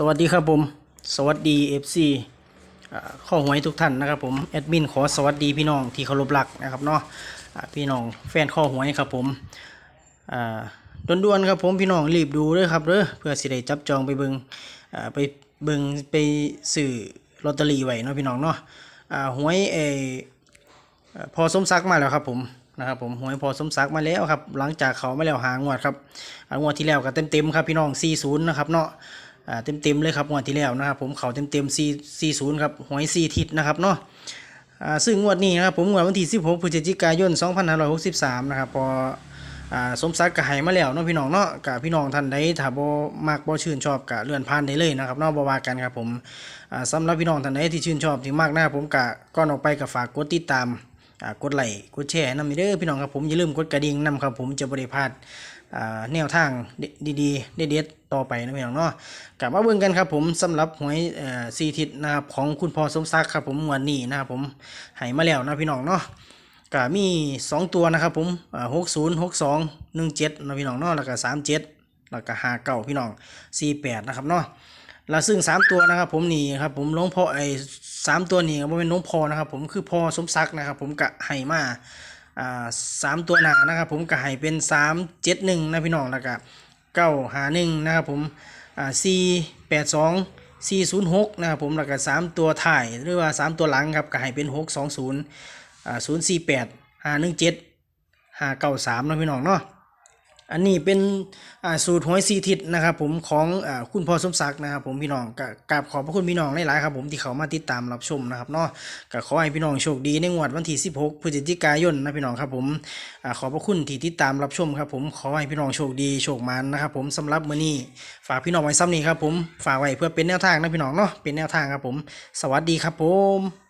สวัสดีครับผม สวัสดี FC ข้อหวยทุกท่านนะครับผมแอดมินขอสวัสดีพี่น้องที่เคารพรักนะครับเนาะพี่น้องแฟนข้อหวยครับผมด่วนๆครับผมพี่น้องรีบดูด้วยครับเด้อเพื่อสิได้จับจองไปเบิงไปเบิงไปซื้อลอตเตอรี่ไว้เนาะพี่น้องเนาะหวยเอพอสมศักดิ์มาแล้วครับผมนะครับผมหวยพอสมศักดิ์มาแล้วครับหลังจากเขามาแล้วหางวดครับอ่างวดที่แล้วก็เต็มๆครับพี่น้อง 40 นะครับเนาะ อ่าเต็มๆเลยครับงวดที่แล้วนะครับผมเขาเต็มเต็ม4 40ครับหวย4ทิศนะครับเนาะอ่าซึ่งงวดนี้นะครับผมงวดวันที่ 16พฤศจิกายน 2563 นะครับพออ่าสมศักดิ์ก็ให้มาแล้วเนาะพี่น้องเนาะกับพี่น้องท่านใดถ้าบ่มักบ่ชื่นชอบก็เลื่อนผ่านได้เลยนะครับเนาะบ่ว่ากันครับผมอ่าสำหรับพี่น้องท่านใดที่ชื่นชอบที่มากนะครับผมก็ก่อนออกไปก็ฝากกดติดตาม กดไลค์กดแชร์นำเด้อพี่น้องครับผมอย่าลืมกดกระดิ่งนำครับผมจะบ่ได้พลาดแนวทางดีๆเด็ดๆต่อไปนะพี่น้องเนาะกลับมาเบิ่งกันครับผมสำหรับหวยซีทิศนะครับของคุณพ่อสมศักดิ์ครับผมวันนี้นะครับผมให้มาแล้วนะพี่น้องเนาะก็มี 2 ตัวนะครับผมหกศูนย์หกสองหนึ่งเจ็ดนะพี่น้องเนาะแล้วก็สามเจ็ดแล้วก็ห้าเก้าพี่น้องสี่แปดนะครับเนาะแล้วซึ่ง 3 ตัวนะครับผมนี่ครับผมหลวงพ่อไอ สามตัวนี้ก็เป็นหลวงพอนะครับ ผมคือพ่อสมศักดิ์นะครับ ผมกะให้มาอ่าสามตัวหนานะครับ ผมก็ให้เป็นสามเจ็ดหนึ่งนะพี่น้องแล้วก็เก้าหาหนึ่งนะครับ ผมอ่าสี่แปดสองสี่ศูนย์หกนะครับผมแล้วก็สามตัวถ่ายหรือว่าสามตัวหลังครับก็ให้เป็นหกสองศูนย์อ่าศูนย์สี่แปดห้าหนึ่งเจ็ดห้าเก้าสามนะพี่น้องเนาะ อันนี้เป็นสูตรหวยสีทิศนะครับผมของอคุณพ่อสมศักดิ์นะครับผมพี่น้องกกราบขอบพระคุณพี่น้องหลายๆครับผมที่เขามาติดตามรับชมนะครับเนาะก็ขอให้พี่น้องโชคดีในงวดวันที่ 16 พฤศจิกายนนะพี่น้องครับผมอขอบพระคุณที่ติดตามรับชมครับผมขอให้พี่น้องโชคดีโชคมันนะครับผมสำหรับมื้อนี้ฝากพี่น้องไว้ซ้ำนี้ครับผมฝากไว้เพื่อเป็นแนวทางนะพี่น้องเนาะเป็นแนวทางครับผม สวัสดีครับผม